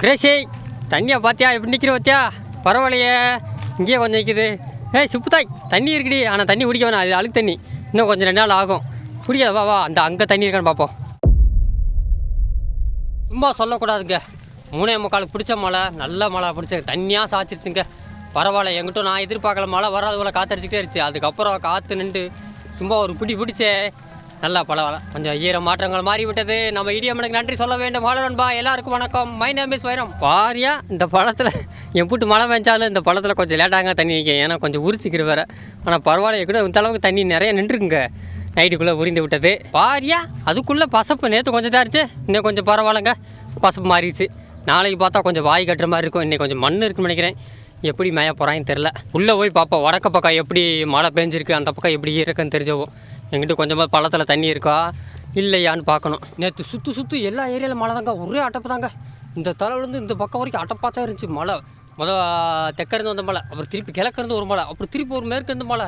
Crazy தண்ணியை பார்த்தியா எப்படி நிற்கிற பார்த்தியா பரவாயில்லையே. இங்கேயே கொஞ்சம் நிற்கிது ஏய் சுப்புதாய் தண்ணி இருக்குடி. ஆனால் தண்ணி குடிக்க வேணாம். அது அழுக்கு தண்ணி. இன்னும் கொஞ்சம் ரெண்டு நாள் ஆகும். குடிக்காத வா வா. அந்த அங்கே தண்ணி இருக்கான்னு பார்ப்போம் சும்மா சொல்லக்கூடாதுங்க. மூணே முக்காலுக்கு பிடிச்ச மழை நல்ல மழை பிடிச்ச தண்ணியாக சாய்ச்சிருச்சுங்க. பரவாயில்ல எங்கிட்ட நான் எதிர்பார்க்கல மழை வராது போல் காத்தடிச்சிட்டே இருச்சு அதுக்கப்புறம் காற்று நின்று சும்மா ஒரு பிடி பிடிச்சே நல்லா பரவாயில்ல கொஞ்சம் ஈர மாற்றங்கள் மாறி விட்டது நம்ம இடியம்மனுக்கு நன்றி சொல்ல வேண்டும். ஹலோ நண்பா எல்லாருக்கும் வணக்கம். மை நேம் இஸ் வைரம். பாரியா இந்த பழத்தில் எப்படி மழை பெஞ்சாலும் இந்த பழத்தில் கொஞ்சம் லேட்டாங்க தண்ணி நிற்கும் ஏன்னா கொஞ்சம் உரிச்சிக்கிற வேறு. ஆனால் பரவாயில்ல கூட இந்த அளவுக்கு தண்ணி நிறைய நின்றுக்குங்க. நைட்டுக்குள்ளே உரிந்து விட்டது. பாரியா அதுக்குள்ளே பசப்பு நேற்று கொஞ்சம் தான் இன்னும் கொஞ்சம் பரவாயில்லங்க. பசப்பு மாறிடுச்சு. நாளைக்கு பார்த்தா கொஞ்சம் வாய் கட்டுற மாதிரி இருக்கும். இன்னைக்கு கொஞ்சம் மண் இருக்குன்னு நினைக்கிறேன். எப்படி மேய போகிறான்னு தெரில உள்ளே போய் பார்ப்போம். வடக்க பக்கம் எப்படி மழை பெஞ்சிருக்கு அந்த பக்கம் எப்படி இருக்குன்னு தெரிஞ்சவும் எங்கிட்ட கொஞ்சமாக பள்ளத்தில் தண்ணி இருக்கா? இல்லையான்னு பார்க்கணும். நேற்று சுற்று சுற்று எல்லா ஏரியாவில் மழை தாங்க. ஒரே அட்டப்பு தாங்க. இந்த தலைவிலேருந்து இந்த பக்கம் வரைக்கும் அட்டப்பாக தான் இருந்துச்சு. மழை. முத தெற்கிருந்து வந்த மழை. அப்புறம் திருப்பி கிழக்கிருந்து ஒரு மழை. அப்புறம் திருப்பி ஒரு மேற்கிருந்து மழை.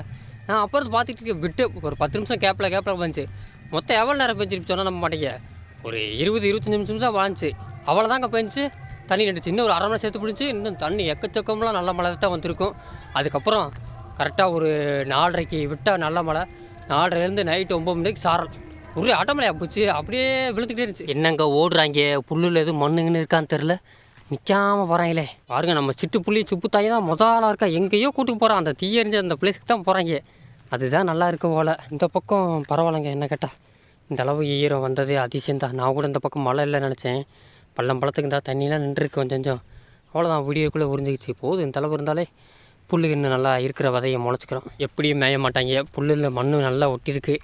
நான் அப்புறம் பார்த்துட்டு இருக்கேன். விட்டு ஒரு பத்து நிமிஷம் கேப்பில் கேப்பில் வந்துச்சு. மொத்தம் எவ்வளோ நேரம் பெஞ்சிருச்சு சொன்னால் நம்ம மாட்டேங்க ஒரு இருபது இருபத்தஞ்சி நிமிஷம் தான் வாழ்ந்துச்சு. அவ்வளோதாங்க பெஞ்சு தண்ணி நின்றுச்சு. இன்னும் ஒரு அரை மணி சேர்த்து பிடிச்சி இன்னும் தண்ணி எக்கச்சக்கம்லாம் நல்ல மழை தான் வந்திருக்கும். அதுக்கப்புறம் கரெக்டாக ஒரு நாலரைக்கு விட்டால் நல்ல மழை. நாலரைலேருந்து நைட்டு ஒம்பது மணிக்கு சாரல். ஒரே ஆட்டமலையாக போச்சு. அப்படியே விழுந்துக்கிட்டே இருந்துச்சு. என்னங்க ஓடுறாங்க? புல்லில் எதுவும் மண்ணுங்கன்னு இருக்கான்னு தெரில நிற்காம போகிறாங்களே பாருங்க நம்ம சிட்டு புள்ளி சுப்பு தாய் தான் முதலாக இருக்கா. எங்கேயோ கூட்டிட்டு போகிறான் அந்த தீயறிஞ்ச அந்த பிளேஸ்க்கு தான் போகிறாங்க அதுதான் நல்லா இருக்கும் போல். இந்த பக்கம் பரவாயில்லைங்க என்ன கேட்டால் இந்த அளவு ஈரம் வந்ததே அதிசயம் தான் நான் கூட இந்த பக்கம் மழை இல்லை நினச்சேன். பள்ளம் பழத்துக்கு தான் தண்ணிலாம் நின்றுருக்கு கொஞ்சம் கொஞ்சம். அவ்வளோதான் விடியக்குள்ளே உறிஞ்சிக்கிச்சு போதும் இந்த அளவு இருந்தாலே. புல்லு இன்னும் நல்லா இருக்கிற விதையை முளைச்சிக்கிறோம். எப்படியும் மேய மாட்டாங்க. புல்லில் மண்ணு நல்லா ஒட்டியிருக்கு.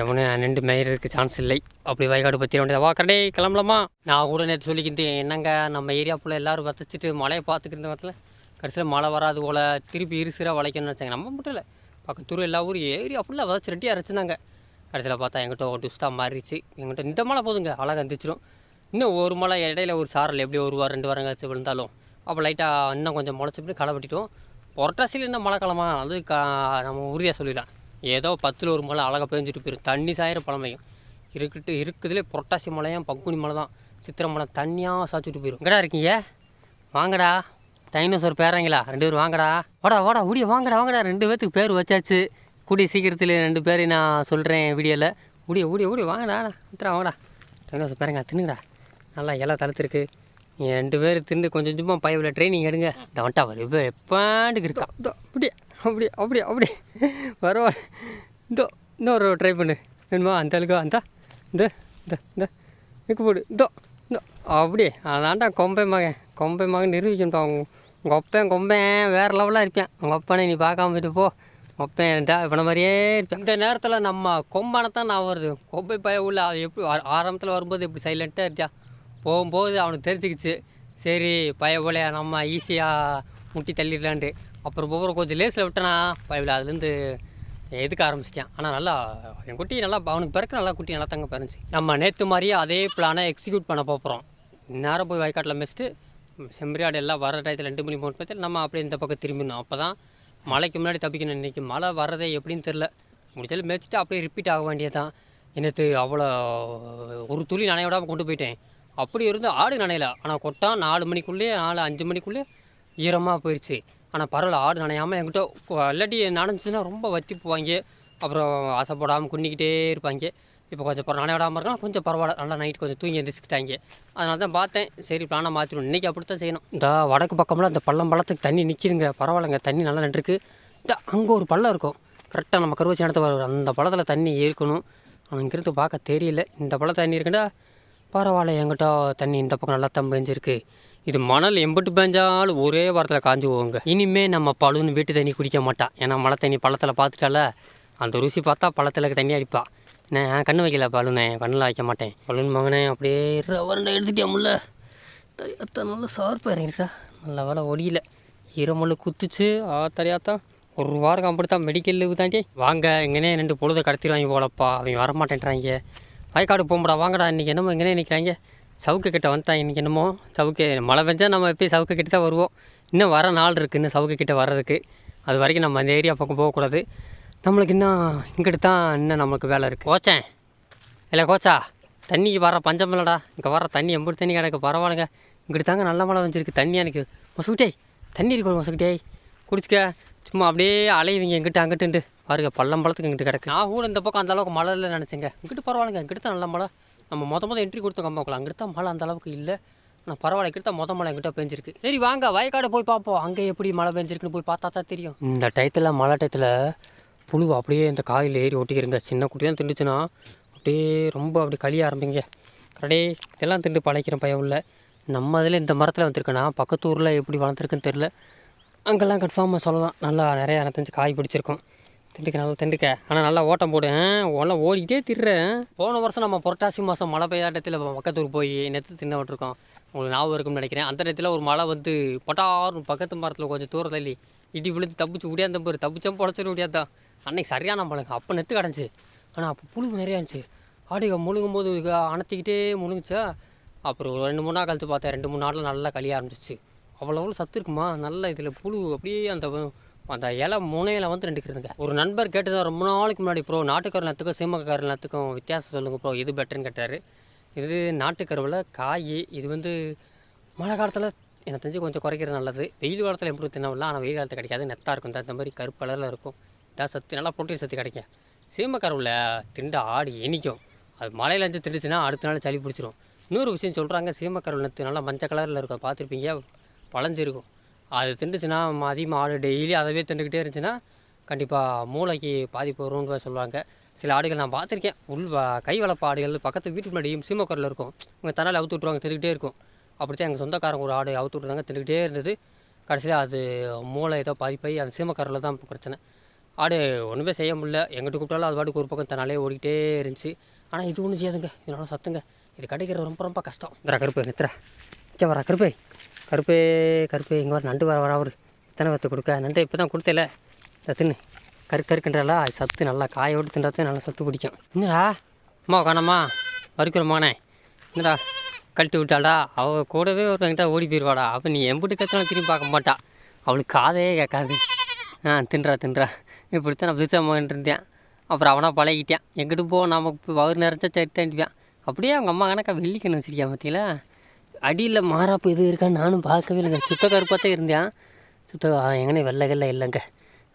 எவனும் நின்று மேயறதுக்கு சான்ஸ் இல்லை. அப்படி வயக்காடு பற்றி வேண்டியது வா கடை கிளம்பலாமா? நான் கூட நேற்று சொல்லிக்கிட்டு என்னங்க நம்ம ஏரியா புள்ள எல்லாரும் வதச்சிட்டு மழையை பார்த்துக்கிட்டு இடத்துல கடைசியில் மழை வராது போல் திருப்பி இருசிராக வளைக்கணும்னு வச்சாங்க நம்ம மட்டும் இல்லை. பக்கத்தூர் எல்லா ஊர் ஏரியா ஃபுல்லாக வதச்சி ரெட்டியாக அரைச்சிருந்தாங்க கடைசியில் பார்த்தா எங்கிட்ட ஒரு டுஸ்ட்டாக மாறிடுச்சு. எங்கிட்ட இந்த மழை போதுங்க. அழகாக இருந்துச்சிடும் இன்னும் ஒரு மழை இடையில ஒரு சாரல் எப்படி ஒரு வாரம் ரெண்டு வாரம் கழிச்சு விழுந்தாலும். அப்போ லைட்டாக இன்னும் கொஞ்சம் முளைச்சி களை வெட்டிட்டோம். புரட்டாசியில் என்ன மழை காலமா? அது கா நம்ம உறுதியாக சொல்லிடலாம். ஏதோ பத்தில் ஒரு மழை அழகாக பெஞ்சிட்டு போயிடும் தண்ணி சாயிர பழமையும். இருக்கிட்டு இருக்குதுலே புரட்டாசி மழையும் பங்குனி மழை தான் சித்திரை மழை தண்ணியாக சாய்ச்சிட்டு போயிடும் எங்கடா இருக்கீங்க? வாங்கடா. டைனோசர் பேரங்களா? ரெண்டு பேரும் வாங்கடா. வாடா வாடா உடைய வாங்கடா வாங்கடா. ரெண்டு பேர்த்துக்கு பேர் வச்சாச்சு. கூடிய சீக்கிரத்தில் ரெண்டு பேரையும் நான் சொல்கிறேன் வீடியோவில் ஊடிய ஊடிய ஊடிய வாங்கடா விட்டுறா வாங்கடா. டைனோசர் பேரங்க தின்னுங்கடா. நல்லா இலை தளர்த்துருக்கு ரெண்டு பேர் தின்னு கொஞ்சம் கொஞ்சமாக பையவில் ட்ரைனிங் எடுங்க. இந்த வந்துட்டா வரும் இப்போ எப்பாண்டுக்கு இருக்கா? இதோ அப்படியே அப்படியே அப்படியே அப்படியே. பரவாயில்ல. இதோ இன்னொரு ட்ரை பண்ணு. வேணுமா? அந்த அளவுக்கு அந்த இந்த இந்த இந்த. இருக்கு போடு. இதோ இதோ அப்படியே. அதான்டா கொம்பை மகன். கொம்பை மகன் நிரூபிக்கணும் உங்க உங்கள் ஒப்பேன் கொம்பேன் வேறு லெவலாக இருப்பேன். உங்கள் ஒப்பனை நீ பார்க்காம போயிட்டு போ. ஒப்பேன்டா இவனை மாதிரியே இருப்பேன். இந்த நேரத்தில் நம்ம கொம்பானை தான் நான் வருது கொம்பை பய உள்ள அது எப்படி ஆரம்பத்தில் வரும்போது இப்படி சைலண்ட்டாக இருக்கியா? போகும்போது அவனுக்கு தெரிஞ்சுக்கிச்சு சரி பய நம்ம ஈஸியாக முட்டி தள்ளிடலான்ட்டு. அப்புறம் போகிற கொஞ்சம் லேஸில் விட்டனா பயவில் அதுலேருந்து எதுக்க ஆரம்பிச்சிட்டான். ஆனால் நல்லா என் குட்டி நல்லா அவனுக்கு பிறகு நல்லா குட்டி நல்லா தங்க பிறந்துச்சு. நம்ம நேற்று மாதிரியே அதே பிளானை எக்ஸிக்யூட் பண்ண போகிறோம் நேரம் போய் வயக்காட்டில் மிச்சிட்டு செம்பரியாடு எல்லாம் வர டயத்தில் ரெண்டு மணி மூணு பத்தில் நம்ம அப்படியே இந்த பக்கம் திரும்பிடணும். அப்போ தான் மழைக்கு முன்னாடி தப்பிக்கணும். இன்றைக்கி மழை வர்றதே எப்படின்னு தெரில முடிச்சாலும் மேய்ச்சிட்டு அப்படியே ரிப்பீட் ஆக வேண்டியதான் என்னத்து அவ்வளோ ஒரு துளி நனையோடாமல் கொண்டு போயிட்டேன். அப்படி இருந்து ஆடு நனையல. ஆனால் கொட்டா நாலு மணிக்குள்ளேயே நாலு அஞ்சு மணிக்குள்ளேயே ஈரமாக போயிடுச்சு ஆனால் பரவாயில்ல ஆடு நனையாமல் என்கிட்ட இல்லாட்டி நனைஞ்சுன்னா ரொம்ப வத்தி போவாங்க அப்புறம் ஆசைப்படாமல் குன்னிக்கிட்டே இருப்பாங்க. இப்போ கொஞ்சம் பரவ நனையாடாமல் இருக்கலாம். கொஞ்சம் பரவாயில்ல நல்லா நைட் கொஞ்சம் தூங்கி எந்திரிச்சிக்கிட்டாங்க. அதனால தான் பார்த்தேன். சரி பிளானை மாற்றிடும் இன்றைக்கி அப்படி தான் செய்யணும். இந்த வடக்கு பக்கம்லாம் இந்த பள்ளம் பள்ளத்துக்கு தண்ணி நிற்கிதுங்க பரவாயில்லைங்க தண்ணி நல்லா நின்றுருக்கு. இந்த அங்கே ஒரு பள்ளம் இருக்கும். கரெக்டாக நம்ம கருவச்சி இடத்த வர அந்த பள்ளத்தில் தண்ணி இருக்கணும். ஆனால் பார்க்க தெரியல. இந்த பழம் தண்ணி இருக்குண்டா பரவாயில்ல என்கிட்ட தண்ணி இந்த பக்கம் நல்லா தான் பெஞ்சிருக்கு. இது மணல் எம்பிட்டு பெஞ்சாலும் ஒரே வாரத்தில் காஞ்சு போவாங்க இனிமே நம்ம பழுன்னு வீட்டு தண்ணி குடிக்க மாட்டான் ஏன்னா மழை தண்ணி பழத்தில் பார்த்துட்டால அந்த ருசி பார்த்தா பழத்தில் தண்ணி அடிப்பா. நான் கண்ணு வைக்கல பழுனே கண்ணில் வைக்க மாட்டேன். பழுன் மகனே அப்படியே ரவரண்டை எடுத்துட்டியா முல்ல நல்லா சார்பாக இறங்கிட்டா நல்ல வேலை ஒடியில. ஈரமுள்ள குத்துச்சு ஆ தரையாத்தான் ஒரு வாரம் அப்படித்தான் மெடிக்கல் தாண்டி. வாங்க இங்கேனே ரெண்டு பொழுது கடத்திடுவாங்க போலப்பா. அவங்க வர மாட்டேன்றாங்க வயக்காடு போகும்படா வாங்கடா இன்றைக்கி என்னமோ இங்கனே நிற்கிறாங்க சவுக்கு கிட்ட வந்துட்டான் இன்றைக்கி என்னமோ. சவுக்கு மழை பெஞ்சால் நம்ம எப்பயும் சவுக்கு கிட்ட தான் வருவோம். இன்னும் வர நாள் இருக்குது இன்னும் சவுக்கு கிட்ட வர்றதுக்கு. அது வரைக்கும் நம்ம அந்த ஏரியா பக்கம் போகக்கூடாது. நம்மளுக்கு இன்னும் இங்கிட்டு தான் இன்னும் நம்மளுக்கு வேலை இருக்குது கோச்சேன். இல்லை கோச்சா தண்ணிக்கு வர பஞ்சம் இல்லைடா. இங்கே வர தண்ணி எம்பது தண்ணி கிடக்கு பரவாயில்லைங்க. இங்கிட்டு தாங்க நல்ல மழை வந்துருக்கு தண்ணி எனக்கு மொசுக்கிட்டே தண்ணி இருக்கு மொசக்கிட்டே குடிச்சிக்க. சும்மா அப்படியே அலையுவீங்க இங்கிட்ட அங்கிட்டு பாருங்க பள்ளம் பள்ளத்துக்கு இங்கிட்டு கிடக்கு. நான் கூட இந்த பக்கம் அந்த அளவுக்கு மழை இல்லை நினச்சேங்க. இங்கிட்டு பரவாயில்லைங்க இங்கிட்டு தான் நல்ல மழை. நம்ம மொத மொதல் என்ட்ரி கொடுத்த கம்பாக்கலாம் அங்கிட்டு மழை அந்த அளவுக்கு இல்லை. ஆனால் பரவாயில்ல இங்கிட்ட தான் மொத மழை எங்கிட்ட பெஞ்சிருக்கு. சரி வாங்க வயக்காடு போய் பார்ப்போம். அங்கே எப்படி மழை பெஞ்சிருக்குன்னு போய் பார்த்தா தான் தெரியும். இந்த டயத்தில் மழை டயத்தில் புழு அப்படியே இந்த காயில் ஏறி ஒட்டிக்கிறங்க சின்ன குட்டியாக திண்டுச்சுன்னா அப்படியே ரொம்ப அப்படி கழிய ஆரம்பிங்க. கடே இதெல்லாம் திண்டு பழைக்கிறேன் பையன் உள்ள நம்ம இதில் இந்த மரத்தில் வந்திருக்கேன்னா பக்கத்து ஊரில் எப்படி வளர்த்துருக்குன்னு தெரில அங்கெல்லாம் கன்ஃபார்மாக சொல்லலாம். நல்லா நிறையா எனக்கு காய் பிடிச்சிருக்கும். திண்டுக்க நல்லா திண்டுக்க. ஆனால் நல்லா ஓட்டம் போடு ஒல்லாம் ஓடிக்கிட்டே திடுறேன் போன வருஷம் நம்ம புரட்டாசி மாதம் மழை பெய்யாட்டத்தில் பக்கத்தூர் போய் நெத்து தின்ன விட்டுருக்கோம். உங்களுக்கு ஞாபகம் இருக்கும்னு நினைக்கிறேன். அந்த நேரத்தில் ஒரு மழை வந்து பட்டாரும் பக்கத்து மரத்தில் கொஞ்சம் தூரம் தள்ளி இடி விழுந்து தப்பிச்சு முடியாத பாரு. தப்பிச்சோம் பொழைச்சிட முடியாதான் அன்னைக்கு சரியான மழைங்க அப்போ நெத்து கிடஞ்சி ஆனால் அப்போ புழு நிறையா இருந்துச்சு. ஆடுக முழுங்கும் போது அணத்திக்கிட்டே முழுங்குச்சா? அப்புறம் ஒரு ரெண்டு மூணு நாள் கழிச்சு பார்த்தேன். ரெண்டு மூணு நாளில் நல்லா கழிய ஆரம்பிச்சிச்சு அவ்வளோ அவ்வளோ சத்து இருக்குமா? நல்லா இதில் புழு அப்படியே அந்த அந்த இலை முனையில் வந்து ரெண்டு இருக்குதுங்க ஒரு நண்பர் கேட்டது ரொம்ப நாளைக்கு முன்னாடி ப்ரோ நாட்டுக்கரு நத்துக்கும் சீமக்கார நத்துக்கும் வித்தியாசம் சொல்லுங்கள் ப்ரோ. எது பெட்டர்னு கேட்டார். இது நாட்டுக்கருவில் காய் இது வந்து மழை காலத்தில் எனக்கு தெரிஞ்சு கொஞ்சம் குறைக்கிறது நல்லது. வெயில் காலத்தில் எப்படி தின்னவில்ல ஆனால் வெயில் காலத்தில் கிடைக்காது. நெத்தாக இருக்கும். இந்த மாதிரி கருப்பு கலரில் இருக்கும். இதான் சத்து நல்லா ப்ரோட்டீன் சத்து கிடைக்கும். சீமக்கருவில் திண்டு ஆடி இனிக்கும். அது மழையில் இருந்து திண்டுச்சுன்னா அடுத்த நாள் சளி பிடிச்சிரும். இன்னொரு விஷயம் சொல்கிறாங்க சீமக்கருவில் நெத்து நல்லா மஞ்சள் கலரில் இருக்கும் பார்த்துருப்பீங்க. பழஞ்சிருக்கும். அது திண்டுச்சுன்னா அதிகமாக ஆடு டெய்லி அதவே திண்டுக்கிட்டே இருந்துச்சுன்னா கண்டிப்பாக மூளைக்கு பாதிப்பு வரும்னு சொல்லுவாங்க. சில ஆடுகள் நான் பார்த்துருக்கேன். உள் கை வளர்ப்பு ஆடுகள் பக்கத்து வீட்டு முன்னாடியும் சீமக்கரில் இருக்கும். இவங்க தனால் அவுத்து விட்ருவாங்க திண்டுக்கிட்டே இருக்கும். அப்படித்தான் எங்கள் சொந்தக்காரங்க ஒரு ஆடு அவுத்து விட்ருந்தாங்க திண்டுக்கிட்டே இருந்தது. கடைசியில் அது மூளை ஏதோ பாதிப்பாகி அது சீமக்கரில் தான் பிரச்சனை. ஆடு ஒன்றுமே செய்ய முடியல. எங்கிட்ட கூப்பிட்டாலும் அது பாட்டுக்கு ஒரு பக்கம் தன்னாலே ஓடிக்கிட்டே இருந்துச்சு. ஆனால் இது ஒன்றும் செய்யாதுங்க. இதனால சத்துங்க. இது கிடைக்கிறது ரொம்ப ரொம்ப கஷ்டம். இந்த கருப்பு நித்திரா. இங்கே வரா கருப்பை கருப்பு கருப்பு இங்கே வர நண்டு வர வர அவர் இத்தனை வத்து கொடுக்க. நண்டு இப்போ தான் கொடுத்தல. இதை தின்னு. கரு கருக்குன்றல சத்து நல்லா காய விட்டு தின்றது நல்லா சத்து பிடிக்கும். என்னடா? அம்மா காணம்மா வறுக்கிறமானே என்னடா? கழட்டி விட்டாடா அவள் கூடவே ஒரு என்கிட்ட ஓடி போயிடுவாடா அப்போ நீ எம்பிட்டு கத்தினாலும் திரும்பி பார்க்க மாட்டா. அவளுக்கு காதே கேட்காது. ஆ தின்றா தின்றா. இப்படித்தான் நான் புதுசாக மகன் இருந்தேன். அப்புறம் அவனாக பழகிட்டேன். எங்கிட்டு போ நமக்கு வயிறு நிறைச்சா சரி தண்டிப்பான் அப்படியே அவங்க அம்மா கணக்கா வெள்ளிக்கணும் வச்சிருக்கியா பார்த்தீங்களா அடியில் மாறாப்பு எதுவும் இருக்கான்னு நானும் பார்க்கவே இல்லைங்க. சுத்த கருப்பாக தான் இருந்தேன் சுத்த எங்கனே வெள்ளை வெள்ளை இல்லைங்க.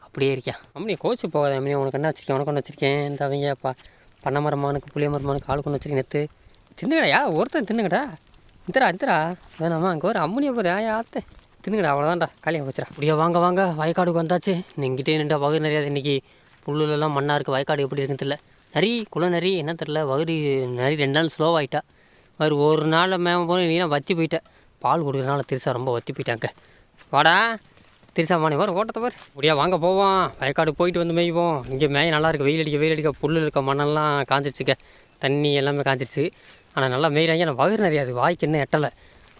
அப்படியே இருக்கேன் அம்மனி கோச்சு போகாத அம்மனி உனக்கு என்ன வச்சிருக்கேன்? உனக்கு ஒன்று வச்சிருக்கேன். இந்த அவங்க ப பண்ண மரமானுக்கு புளிய மரமானுக்கு ஆளுக்கு ஒன்று வச்சிருக்கேன் நெத்து. தின்னுங்கடா ஒருத்தன் தின்னுக்கடா இந்தரா இந்தரா வேணாமா அங்கே ஒரு அம்மனியை போகிற ஆயா ஆத்த. தின்னுக்கடா அவ்வளோதான்டா காலியாக வச்சுடா அப்படியே வாங்க வாங்க. வயக்காடுக்கு வந்தாச்சு. இங்கிட்டே நின்றா வகை நிறையா இன்றைக்கி புல்லுலலாம் மண்ணாக இருக்குது வயக்காடு எப்படி இருக்குன்னு தெரியல. நரி குளம் நரி என்ன தெரில வகுறு நரி ரெண்டு நாள் ஸ்லோவாகிட்டா அவர் ஒரு நாளில் மேம போன நீலாம் வத்தி போயிட்டேன். பால் கொடுக்குறனால திருசா ரொம்ப வத்தி போயிட்டாங்க. வாடா. திருசா மாணி வர ஓட்டத்தை வர முடியா வாங்க போவோம். வயக்காடு போயிட்டு வந்து மேய்வோம். இங்கே மேய நல்லா இருக்கு. வெயில் அடிக்க வெயில் அடிக்க புல் இருக்க மண்ணெல்லாம் காஞ்சிருச்சுக்க தண்ணி எல்லாமே காஞ்சிருச்சு. ஆனால் நல்லா மேய்றாங்க. ஆனால் வயிறு நிறையாது வாய்க்கு என்ன எட்டலை.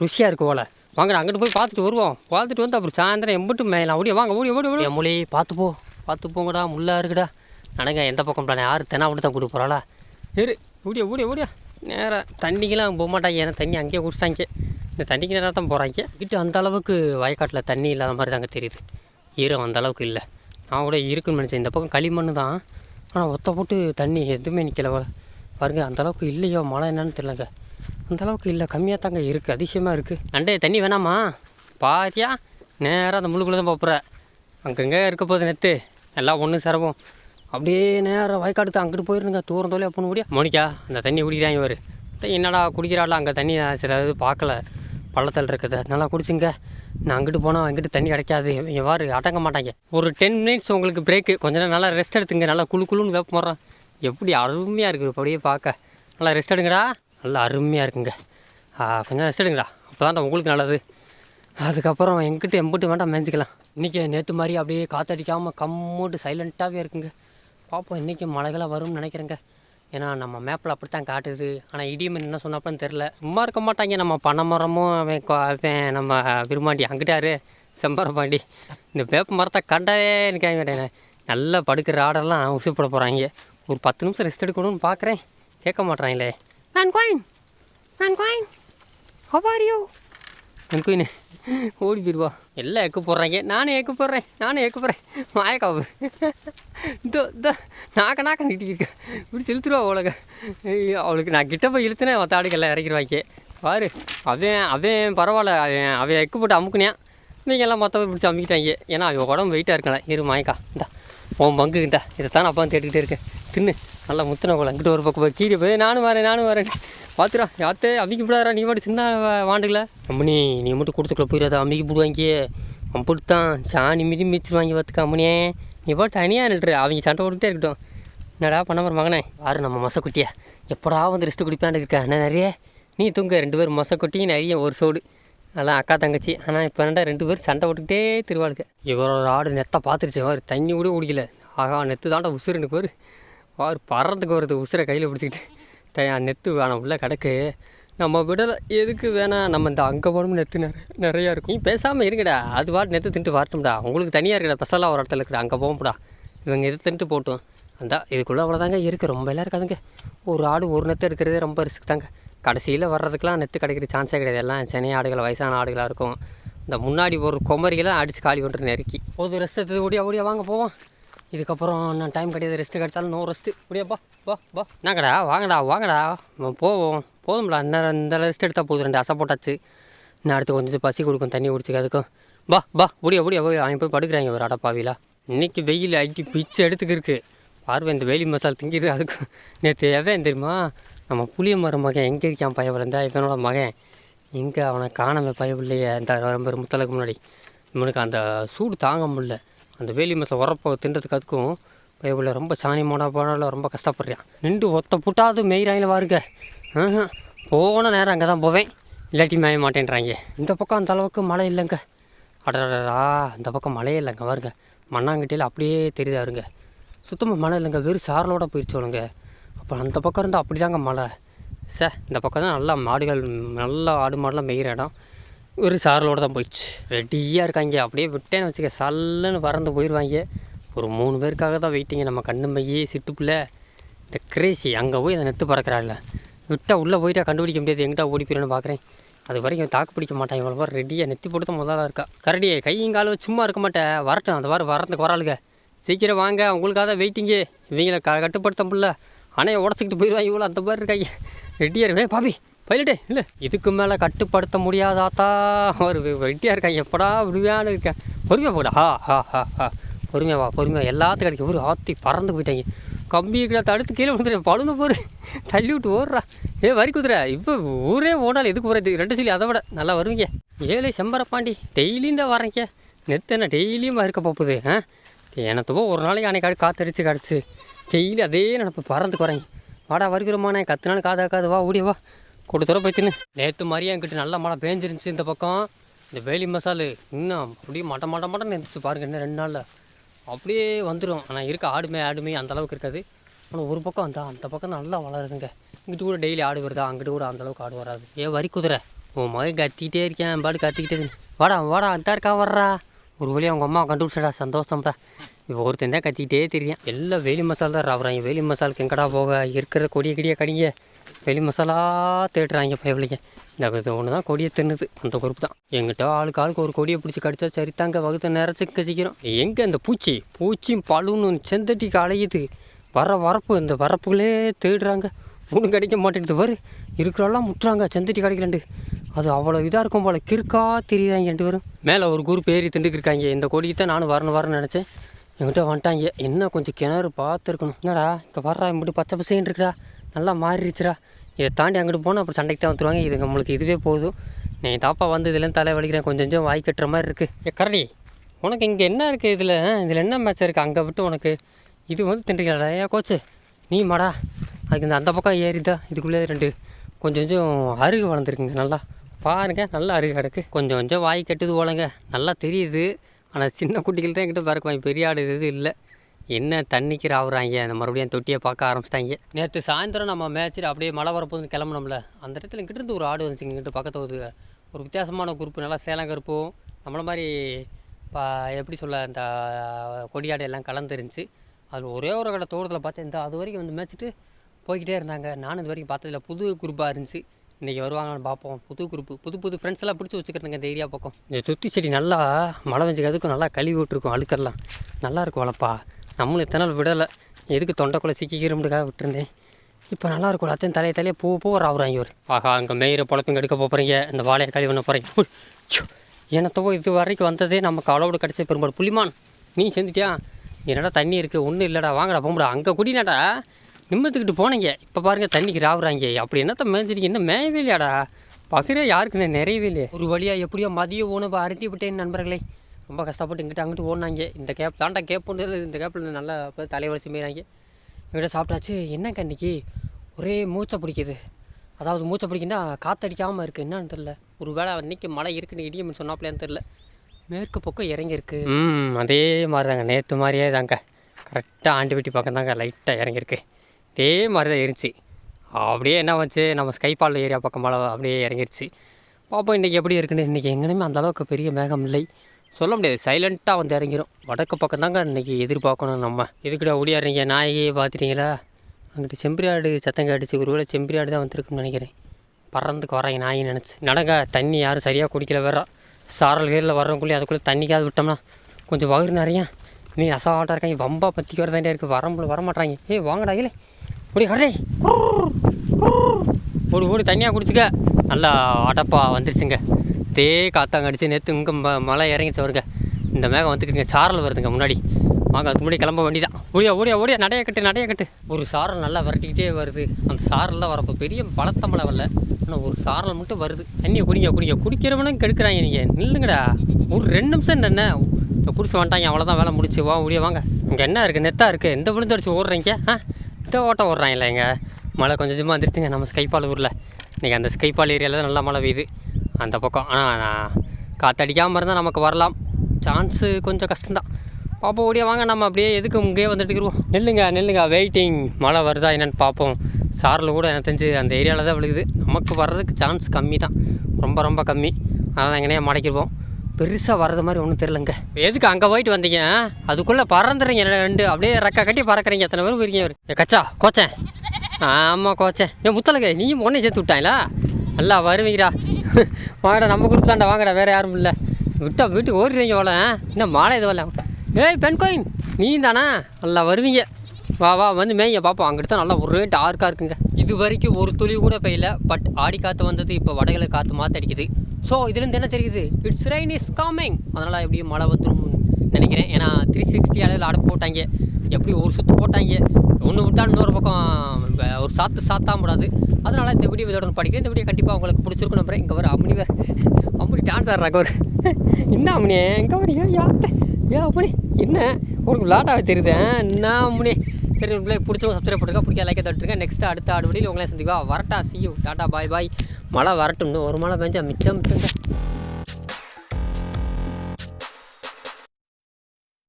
ருசியாக இருக்கு போல. வாங்க அங்கிட்டு போய் பார்த்துட்டு வருவோம். பார்த்துட்டு வந்து அப்புறம் சாயந்தரம் எம்பிட்டு மேயலாம். ஓடியா வாங்க ஓடி ஓடி ஓடி மொழி பார்த்து போ. பார்த்து போங்கடா. முள்ளா இருக்குடா. நடங்க. எந்த பக்கம் பிளான் யார் தெனா விட்டு தான் கூட்டு போகிறாளா இரு. ஓடியா ஓடியா ஓடியா. நேராக தண்ணிக்கெலாம் போக மாட்டாங்க. ஏன்னா தண்ணி அங்கேயே குடிச்சாங்க. இந்த தண்ணிக்கு நேராக தான் போகிறாங்க கிட்ட அந்த அளவுக்கு வயக்காட்டில் தண்ணி இல்லாத மாதிரி தாங்க தெரியுது. ஈரம் அந்த அளவுக்கு இல்லை. நான் கூட இருக்குன்னு நினச்சேன். இந்த பக்கம் களிமண் தான். ஆனால் ஒத்த போட்டு தண்ணி எதுவுமே நிற்கல பாருங்க அந்தளவுக்கு இல்லையோ மழை என்னன்னு தெரியலங்க. அந்த அளவுக்கு இல்லை. கம்மியாக தாங்க இருக்குது அதிசயமாக இருக்குது நண்டே தண்ணி வேணாமா? பாரியா? நேராக அந்த முழுக்குள்ளே தான் போப்புற அங்கங்கே இருக்க போகுது நெத்து. எல்லாம் ஒன்று சிரமம். அப்படியே நேராக வயக்காடு அங்கிட்டு போயிருந்துங்க. தூரம் தோலே அப்போ முடியா? மோனிக்கா அந்த தண்ணி குடிக்கிறாங்க இவர். என்னடா குடிக்கிறாள் அங்கே தண்ணி? சில இது பார்க்கல. பள்ளத்தில் இருக்குது. நல்லா குடிச்சுங்க. நான் அங்கிட்டு போனால் அங்கிட்டு தண்ணி கிடைக்காது. எவ்வாறு அடங்க மாட்டாங்க. ஒரு டென் மினிட்ஸ் உங்களுக்கு பிரேக்கு கொஞ்ச நேரம் நல்லா ரெஸ்ட் எடுத்துங்க. நல்லா குளு குளுன்னு வேப்ப மரம். எப்படி அருமையாக இருக்குது. அப்படியே பார்க்க. நல்லா ரெஸ்ட் எடுங்கடா. நல்லா அருமையாக இருக்குங்க. கொஞ்சம் ரெஸ்ட் எடுங்கடா. அப்போ தான் உங்களுக்கு நல்லது. அதுக்கப்புறம் எங்கிட்ட எம்பிட்டு வேண்டாம் மேய்ஞ்சிக்கலாம் இன்றைக்கி நேற்று மாதிரி அப்படியே காற்றடிக்காமல் கம்முட்டு சைலண்ட்டாகவே இருக்குங்க. பார்ப்போம் இன்றைக்கி மழைகளாக வரும்னு நினைக்கிறேங்க. ஏன்னா நம்ம மேப்பில் அப்படி தான் காட்டுது ஆனால் இடியும் என்ன சொன்னாப்பன்னு தெரில சும்மா இருக்க மாட்டாங்க. நம்ம பனைமரமும் அவன் அவன் நம்ம விரும்பாண்டி அங்கிட்டாரு செம்பரம்பாண்டி இந்த வேப்ப மரத்தை கண்டாலே நிற்காங்க மாட்டேன் நல்லா படுக்கிற ஆடெல்லாம் உசுப்பட போகிறாங்க ஒரு பத்து நிமிஷம் ரெஸ்ட் எடுக்கணும்னு பார்க்குறேன் கேட்க மாட்றாங்களே. நான் கோயின் நான் கோயின் ஹவாரியோ என் கோயின் ஓடி போயிடுவா எல்லாம் எக்கு போடுறாங்க. நானும் எக்கு போடுறேன். நானும் எக்கு போடுறேன். மாயக்காவு இதோ இதோ நாக்க நாக்க நீட்டி இருக்க. இப்படி செலுத்துருவா அவளுக்கு. அவளுக்கு நான் கிட்ட போய் இழுத்துனேன் மற்ற ஆடுகள் எல்லாம் பாரு அவன் அவன் பரவாயில்ல. அவன் அவன் எக்கு போட்டு அமுக்குனியான் நீங்கள் எல்லாம் மொத்தமாக பிடிச்சி அமுக்கிட்டாங்க. ஏன்னா அவன் உடம்பு வெயிட்டாக இருக்கலாம் இரு மாயக்கா. இந்தா உன் பங்கு இந்தா. இதை தான் அப்பா தேடிக்கிட்டே இருக்கேன். தின்னு. நல்லா முத்தின போல இங்கிட்ட ஒரு பக்கம் போய் கீழே போய் நானும் வரேன் நானும் வரேன். பார்த்துடா யாத்தே அம்பிக்கு விடாதா நீ மட்டும் சின்ன வாண்டுக்கல. அம்மனி நீ மட்டும் கொடுத்துக்குள்ள போயிடாத அம்பிக்கு போடுவாங்க அப்படித்தான் சாணி மிதி மிதிச்சிருவாங்க பார்த்துக்க அம்மனியே நீ பாட்டு தனியாக நில்ற அவங்க சண்டை போட்டுக்கிட்டே இருக்கட்டும். என்னடா பண்ண மாதிரி மகனே? யாரு நம்ம மொசக்குட்டியா எப்படா வந்து ரெஸ்ட்டு குடிப்பான்னு இருக்கா? என்ன நிறைய. நீ தூங்க ரெண்டு பேரும் மொசக்குட்டி நிறைய ஒரு சோடு. அதெல்லாம் அக்கா தங்கச்சி. ஆனால் இப்போ ரெண்டா ரெண்டு பேரும் சண்டை போட்டுக்கிட்டே திருவாளுக்கு இவரோட ஆடு நெத்தை பார்த்துருச்சு வாரு தண்ணி கூட குடிக்கல. ஆகா நெத்து தாண்டா உசுருன்னு பேர் வாரு பறத்துக்கு வருது உசுரை கையில் பிடிச்சிக்கிட்டு. நெத்து வேணாம் உள்ள கிடக்கு. நம்ம விடலை எதுக்கு வேணாம் நம்ம இந்த அங்கே போகணும் நெத்து நிறைய நிறையா இருக்கும். நீ பேசாமல் இருங்கடா. அது பாட்டு நெத்து தின்ட்டு வரட்டும்டா. உங்களுக்கு தனியாக இருக்கடா. ஸ்பெஷலாக ஒரு இடத்துல இருக்குடா அங்கே போகும்டா இவங்க எது தின்ட்டு போட்டோம். அந்த இதுக்குள்ளே அவ்வளோதாங்க இருக்குது ரொம்ப எல்லாம் இருக்காதுங்க. ஒரு ஆடு ஒரு நெத்து எடுக்கிறதே ரொம்ப ரிஸ்க் தாங்க. கடைசியில் வர்றதுக்கெலாம் நெத்து கிடைக்கிற சான்ஸே கிடையாது. எல்லாம் சென்னை ஆடுகள் வயசான ஆடுகளாக இருக்கும். இந்த முன்னாடி ஒரு குமரிகளாம் அடித்து காலி பண்ணுற நெருக்கி. போது ரெஸ்ட் எடுத்து ஓடியா ஓடியா வாங்க போவோம். இதுக்கப்புறம் நான் டைம் கிடையாது. ரெஸ்ட்டு கிடைச்சாலும் நோ ரெஸ்ட்டு ஓடியா பா பா பா என்னங்கடா வாங்கடா வாங்கடா. போவோம். போதும்டா. இந்த இந்த ரெஸ்ட் எடுத்தால் போதும். ரெண்டு அசை போட்டாச்சு. நான் அடுத்து கொஞ்சம் பசி கொடுக்கும். தண்ணி குடிச்சுக்க அதுக்கும். பா பா முடியா முடியா போய் அவன் போய் படுக்கிறாங்க ஒரு அடப்பாவில இன்றைக்கி வெயில் அடிக்கி பிச்சு எடுத்துக்கு இருக்குது பார்வை இந்த வேலி மசால் திங்கிது. அதுக்கு நேற்று எவன் தெரியுமா? நம்ம புளிய மரம் மகன் எங்கே இருக்கான் பையன் இருந்தா இவனோட மகன். எங்கே அவனை காணாம பயவில்லையே இந்த ரொம்ப முத்தலுக்கு முன்னாடி. இவனுக்கு அந்த சூடு தாங்க முடியல. அந்த வேலி மசால் உரப்போ தின்றதுக்கு அதுக்கும் பயவில்லை ரொம்ப சாணி மோட போனால ரொம்ப கஷ்டப்படுறான். நின்று ஒத்த புட்டாது மெயிராயில் வாருங்க. போன நேரம் அங்கே தான் போவேன். இல்லாட்டி மேய மாட்டேன்றாங்க. இந்த பக்கம் அந்த அளவுக்கு மழை இல்லைங்க. அடடா இந்த பக்கம் மழையே இல்லைங்க வாருங்க. மண்ணாங்கட்டியில் அப்படியே தெரியுதா இருங்க சுத்தமாக மழை இல்லைங்க வெறும் சாரலோட போயிடுச்சோளுங்க அப்போ அந்த பக்கம் இருந்தால் அப்படி தாங்க மழை. சே இந்த பக்கம் தான் நல்லா மாடுகள் நல்லா ஆடு மாடுலாம் மேய்கிற இடம். ஒரு சாரலோட தான் போயிடுச்சு. ரெடியாக இருக்காங்க. அப்படியே விட்டேன்னு வச்சுக்க சல்லுன்னு பறந்து போயிடுவாங்க ஒரு மூணு பேருக்காக தான் வெயிட்டிங்க நம்ம கண்ணு மையே சிட்டுப்புள்ள இந்த கிரேசி அங்கே போய் அதை நெத்து பறக்கிறாள்ல. விட்டால் உள்ளே போயிட்டா கண்டுபிடிக்க முடியாது. எங்கிட்ட ஓடி போயிடுன்னு பார்க்குறேன் அது வரைக்கும் தாக்கு பிடிக்க மாட்டான். இவ்வளோ பேர் ரெடியாக நெத்தி போட்டு தான் முதல்ல இருக்கா. கரடியே கையும் காலும் சும்மா இருக்க மாட்டேன். வரட்டும். அந்த மாதிரி வரத்துக்கு வராளுங்க சீக்கிரம் வாங்க. உங்களுக்காக தான் வெயிட்டிங்கு இவங்கள க கட்டுப்படுத்த முடியல அணையை உடச்சிக்கிட்டு போயிடுவாங்க இவ்வளோ அந்த மாதிரி இருக்காங்க. ரெடியாக இருவே பாபி. பைலட்டே இல்லை. இதுக்கு மேலே கட்டுப்படுத்த முடியாதாத்தா. ஒரு வெட்டியாக இருக்கேன் எப்படா விடுவியான்னு இருக்கேன் பொறுமையாக போடா. ஹா ஹா ஹா ஹா. பொறுமையாக வா பொறுமையாக எல்லாத்துக்கும் கிடைக்கும் ஒரு ஆத்தி பறந்து போயிட்டாங்க. கம்பி கிட்ட தடுத்து கீழே விழுந்துரு. பழுந்து போரு. தள்ளி விட்டு ஓடுறா. ஏ வரி குதிரை. இப்போ ஊரே ஓடாலும் எதுக்கு போகிறது ரெண்டு சொல்லி அதை விட. நல்லா வருவீங்க. ஏழை செம்பரப்பாண்டி டெய்லியும் தான் வரீங்க நெத்து என்ன டெய்லியும் இருக்க போகுது ஆ? எனத்துவோ ஒரு நாளைக்கு அன்னைக்கு காத்தடிச்சு கிடச்சி. டெய்லி அதே நினப்பு பறந்து குறைங்க. வாடா வருகிறோமாண்ணே. கத்துனாலும் காதா காது. வா ஓடி வா. கொடுத்துற போய் நேற்று மாதிரியே என்கிட்ட நல்ல மழை பேஞ்சிருந்துச்சு இந்த பக்கம். இந்த வேலி மசாலு இன்னும் அப்படியே மட்ட மட்ட மட்டம் இருந்துச்சு பாருங்க இன்னும் ரெண்டு நாளில். அப்படியே வந்துடும் ஆனால் இருக்க ஆடுமே ஆடுமே அந்த அளவுக்கு இருக்காது. ஆனால் ஒரு பக்கம் அந்த அந்த பக்கம் நல்லா வளருதுங்க. இங்கிட்டு கூட டெய்லி ஆடு வருதா? அங்கிட்டு கூட அந்தளவுக்கு ஆடு வராது. ஏன் வரி குதிரை. உன் மகன் கத்திக்கிட்டே இருக்கேன் பாடு கத்திக்கிட்டே வாடா வாடா அந்த இருக்கா வர்றா? ஒரு வழியாக அவங்க அம்மா கண்டுபிடிச்சடா சந்தோஷம்டா. இப்போ ஒருத்தன் தான் கத்திக்கிட்டே தெரியும். எல்லாம் வேலி மசால் தான் ராவுறாங்க வேலி மசாலுக்கு எங்கடா போக இருக்கிற கொடிய கிடிய கடிங்க. வெளி மசாலா தேடுறாங்க பயவலிங்க இந்த இது ஒன்று தான் கொடியை தின்னுது. அந்த குரூப் தான் எங்கிட்ட ஆளுக்கு ஆளுக்கு ஒரு கொடியை பிடிச்சி கடிச்சா சரித்தாங்க வகுத்த நேரத்துக்கு சீக்கிரம் எங்கே அந்த பூச்சி? பூச்சியும் பழுன்னு செந்தட்டிக்கு அலையுது வர வரப்பு இந்த வரப்புகளே தேடுறாங்க. ஒன்றும் கிடைக்க மாட்டேங்குது. வரு இருக்கிறெல்லாம் முட்டுறாங்க. செந்தட்டி கிடைக்கலண்டு அது அவ்வளோ இதாக இருக்கும் போல். கிறுக்கா தெரியுறாங்க ரெண்டு பேரும். மேலே ஒரு குரூப் ஏறி திண்டுக்கிருக்காங்க இந்த கொடிக்கு தான் நானும் வரணும் வரணும்னு நினச்சேன். என்கிட்ட வந்துட்டாங்க. என்ன கொஞ்சம் கிணறு பார்த்துருக்கணும். என்னடா இப்போ வர்றா இப்படி பச்சை பசேன்னு இருக்குடா. நல்லா மாறிடுச்சுடா. இதை தாண்டி அங்கிட்டு போனால் அப்புறம் சண்டைக்கு தான் வந்துருவாங்க. இது நம்மளுக்கு இதுவே போதும். நீ தாப்பா வந்து இதுலேருந்து தலை வலிக்கிறேன் கொஞ்சம் கொஞ்சம் வாய் கட்டுற மாதிரி இருக்குது ஏ கரடி உனக்கு இங்கே என்ன இருக்குது இதில்? இதில் என்ன மேட்ச் இருக்குது அங்கே விட்டு உனக்கு. இது வந்து திண்டுக்கலடா ஏன் கோச்சு நீ மாடா. அதுக்கு இந்த அந்த பக்கம் ஏறிதா இதுக்குள்ளே ரெண்டு. கொஞ்சம் கொஞ்சம் அருகு வளர்ந்துருக்குங்க. நல்லா பாருங்க நல்லா அருகு கிடக்கு. கொஞ்சம் கொஞ்சம் வாய் கட்டுது போலங்க. நல்லா தெரியுது. ஆனால் சின்ன குட்டிகள் தான் என்கிட்ட பறக்குவாங்க பெரிய ஆடு இது இல்லை. என்ன தண்ணிக்கு ராவுறாங்க? அந்த மறுபடியும் தொட்டியை பார்க்க ஆரம்பிச்சிட்டாங்க. நேற்று சாயந்தரம் நம்ம மேட்ச்சில் அப்படியே மழை வரப்போகுதுன்னு கிளம்புனோம்ல. அந்த இடத்துல இங்கிட்டிருந்து ஒரு ஆடு வந்துச்சுங்க இங்கிட்டு பக்கத்து ஒரு ஒரு வித்தியாசமான குரூப் நல்லா சேலம் கருப்பும் நம்மளை மாதிரி பா எப்படி சொல்ல இந்த கொடியாடு எல்லாம் கலந்துருந்துச்சு. அது ஒரே ஒரு கடை தோட்டத்தில் பார்த்தேன். இந்த அது வரைக்கும் வந்து மேய்ச்சிட்டு போய்கிட்டே இருந்தாங்க. நானும் இது வரைக்கும் பார்த்ததில்ல. புது குரூப்பாக இருந்துச்சு. இன்றைக்கி வருவாங்கன்னு பார்ப்போம். புது குரூப்பு புது புது ஃப்ரெண்ட்ஸ் எல்லாம் பிடிச்சி வச்சுக்கிறேங்க இந்த ஏரியா பக்கம். இந்த துத்தி செடி நல்லா மழை வெஞ்சுக்கிறதுக்கும் நல்லா கழுவி விட்டுருக்கும் அழுக்கெல்லாம். நல்லா இருக்கும் வளப்பா. நம்மளும் இத்தனை நாள் விடலை. எதுக்கு தொண்டைக்குள்ளே சிக்கிக்கிறோம்னுக்காக விட்டுருந்தேன்? இப்போ நல்லா இருக்கும். அத்தையும் தலையை தலையை பூ பூ ராவுறாங்க இவர் ஆஹா அங்கே மேயிற பொழப்பங்க எடுக்க போகிறீங்க இந்த வாழையை கழிவு பண்ண போகிறீங்க என்னத்தவோ இது வரைக்கும் வந்ததே நமக்கு அளவோடு கிடச்ச பெரும்பாடு. புள்ளிமான் நீ செஞ்சுட்டியா? என்னடா தண்ணி இருக்குது ஒன்றும் இல்லைடா. வாங்கடா போங்கடா. அங்கே குடினாடா. நிம்மத்துக்கிட்டு போனீங்க. இப்போ பாருங்கள் தண்ணிக்கு ராவுறாங்க. அப்படி என்னத்த மேய்ஞ்சிருக்கீங்க இன்னும் மேயவே இல்லையாடா? பகிரே யாருக்குன்னு நிறையவே இல்லையே. ஒரு வழியாக எப்படியோ மதிய உணவு அருந்தி விட்டேன் நண்பர்களே. ரொம்ப கஷ்டப்பட்டு இங்கிட்ட அங்கிட்டு ஓடினாங்க. இந்த கேப் தாண்டா கேப்புன்றது இந்த கேப்பில் நல்லா இப்போ தலையை மீறாங்க எங்கிட்ட சாப்பிட்டாச்சு. என்னங்க இன்னைக்கு? ஒரே மூச்சை பிடிக்குது. அதாவது மூச்சை பிடிக்குன்னா காற்றடிக்காமல் இருக்குது என்னன்னு தெரில ஒரு வேளை இன்னைக்கு மழை இருக்குன்னு இடியும்னு சொன்னாப்லையான்னு தெரில மேற்கு பக்கம் இறங்கியிருக்கு. ம் அதே மாதிரி தாங்க நேற்று மாதிரியே தாங்க. கரெக்டாக ஆண்டிவிட்டி பக்கம் தாங்க லைட்டாக இறங்கியிருக்கு. இதே மாதிரி தான் இருந்துச்சு. அப்படியே என்ன வச்சு நம்ம ஸ்கைபால் ஏரியா பக்கம் மழை அப்படியே இறங்கிருச்சு. பார்ப்போம் இன்றைக்கி எப்படி இருக்குன்னு. இன்றைக்கி எங்கேயுமே அந்த அளவுக்கு பெரிய மேகம் இல்லை சொல்ல முடியாது. சைலண்ட்டாக வந்து இறங்கிரும். வடக்கு பக்கம் தாங்க இன்றைக்கி எதிர்பார்க்கணும் நம்ம. இதுக்கிட்ட ஓடியாடுறீங்க நாயகியை பார்த்துட்டீங்களா? அங்கிட்டு செம்பிரியாடு சத்தங்க அடிச்சு ஒரு வேளை தான் வந்திருக்குன்னு நினைக்கிறேன். பறந்துக்கு வராங்க நாயை நினச்சி. நடங்க தண்ணி யாரும் சரியாக குடிக்கல வேற. சாரல் கீரில் வர்றவங்களும் அதுக்குள்ளே தண்ணிக்காவது விட்டோம்னா கொஞ்சம் வயிறு நிறையா. நீ அசால்ட்டாக இருக்காங்க வம்பா பற்றிக்கு வரதாண்டே இருக்குது வரம்புல வரமாட்டாங்க. ஏய் வாங்கடா இல்லை ஓடி ஹரே ஓடி ஓடி தண்ணியாக குடிச்சுக்க. நல்லா அடப்பா வந்துருச்சுங்க. இதே காத்தாங்க அடிச்சு நேற்று இங்கே ம மழை இறங்கிச்சு வருங்க இந்த மேகம் வந்துக்குங்க சாரல் வருதுங்க முன்னாடி. வாங்க அதுக்கு முன்னாடி கிளம்ப வேண்டியதான் ஓடியா ஓடியா ஓடியா. நடைய கட்டு நடைய கட்டு. ஒரு சாரல் நல்லா விரட்டிக்கிட்டே வருது. அந்த சாரல்லாம் வரப்போ பெரிய பலத்த மழை வரல. ஆனால் ஒரு சாரல் மட்டும் வருது. தண்ணியை குடிங்க குடிங்க. குடிக்கிறவனும் கெடுக்கிறாங்க நீங்கள் நில்லுங்கடா. ஒரு ரெண்டு நிமிஷம் என்ன இப்போ குடிச்சு வந்துட்டாங்க. அவ்வளோதான் வேலை முடிச்சு வா ஓடியா வாங்க. இங்கே என்ன இருக்குது நெத்தா இருக்குது எந்த விழுந்து அடிச்சு ஓடுறீங்க? ஆ? இந்த ஓட்டம் ஓடுறாங்களே இங்கே மழை கொஞ்சம் கொஞ்சமாக வந்துருச்சுங்க நம்ம ஸ்கைபால் ஊரில். இன்றைக்கி அந்த ஸ்கைபால் ஏரியாவில் தான் நல்லா மழை பெய்யுது. அந்த பக்கம். ஆனால் காற்றடிக்காமல் இருந்தால் நமக்கு வரலாம். சான்ஸு கொஞ்சம் கஷ்டம்தான். பார்ப்போம் ஓடியா வாங்க. நம்ம அப்படியே எதுக்கு இங்கேயே வந்துட்டு இருக்கிறோம்? நெல்லுங்க நெல்லுங்க. வெயிட்டிங் மழை வருதா என்னென்னு பார்ப்போம் சாரில் கூட எனக்கு தெரிஞ்சு அந்த ஏரியாவில் தான் விழுகுது. நமக்கு வர்றதுக்கு சான்ஸ் கம்மி தான் ரொம்ப ரொம்ப கம்மி. அதனால் எங்கனையே மடக்கிடுவோம் பெருசாக வர்றது மாதிரி ஒன்றும் தெரிலங்க எதுக்கு அங்கே போயிட்டு வந்தீங்க? அதுக்குள்ளே பறந்துடுறீங்க ரெண்டு? அப்படியே ரெக்கா கட்டி பறக்குறீங்க. எத்தனை பேர் போயிருக்கீங்க ஏ கச்சா கோச்சேன். ஆமாம் கோச்சேன். ஏன் முத்தலங்க நீயும் உடனே சேர்த்து விட்டாங்களா? நல்லா வருவீங்கடா. வாங்கடா நம்ம குரூப் தாண்டா வாங்கடா வேறு யாரும் இல்லை. விட்டா வீட்டுக்கு ஓடுறீங்க போல இன்னும் மாலை இது வரல. ஏய் பெண் கோயின் நீ தானா நல்லா வருவீங்க. வா வா வந்து மேய்ங்க பார்ப்போம் அங்கிட்ட தான் நல்லா ஒரே டார்க்காக இருக்குங்க. இது வரைக்கும் ஒரு துளி கூட பெய்யல பட் ஆடி காற்று வந்தது இப்போ வடகிழக்கு காற்று மாற்ற அடிக்குது ஸோ இதுலேருந்து என்ன தெரியுது? இட்ஸ் ரெயின் இஸ் கமிங் அதனால் எப்படியும் மழை வந்துடும் நினைக்கிறேன். ஏன்னா த்ரீ சிக்ஸ்டி அளவில் அடை போட்டாங்க. எப்படி ஒரு சுற்று போட்டாங்க? ஒன்று விட்டால் இன்னொரு பக்கம் ஒரு சாத்து சாத்தாம விடாது. அதனால் இந்த வீடியோ இதோட படிக்கிறேன். இந்த வீடியோ கண்டிப்பாக உங்களுக்கு பிடிச்சிருக்கும் நம்புறேன். இங்கே வர அம்மனி வே- அம்மனி டான்ஸ் ஆடுறாங்க ஒரு என்ன அம்மனி எங்கே வரியா யாத்த ஏ அம்மனி என்ன? உனக்கு விளாட்டாவே தெரியுது என்ன அம்மனி சரி உங்களுக்கு பிடிச்சவங்க சப்ஸ்கிரைப் பண்ணுறேன் பிடிக்க லைக்கை தட்டுருங்க நெக்ஸ்ட் அடுத்த அடுபடியில் உங்களே சந்திப்பா வரட்டா சியூ டாட்டா பாய் பாய் மழை வரட்டும். இன்னும் ஒரு மழை பெஞ்சா மிச்சம் மிச்சம்.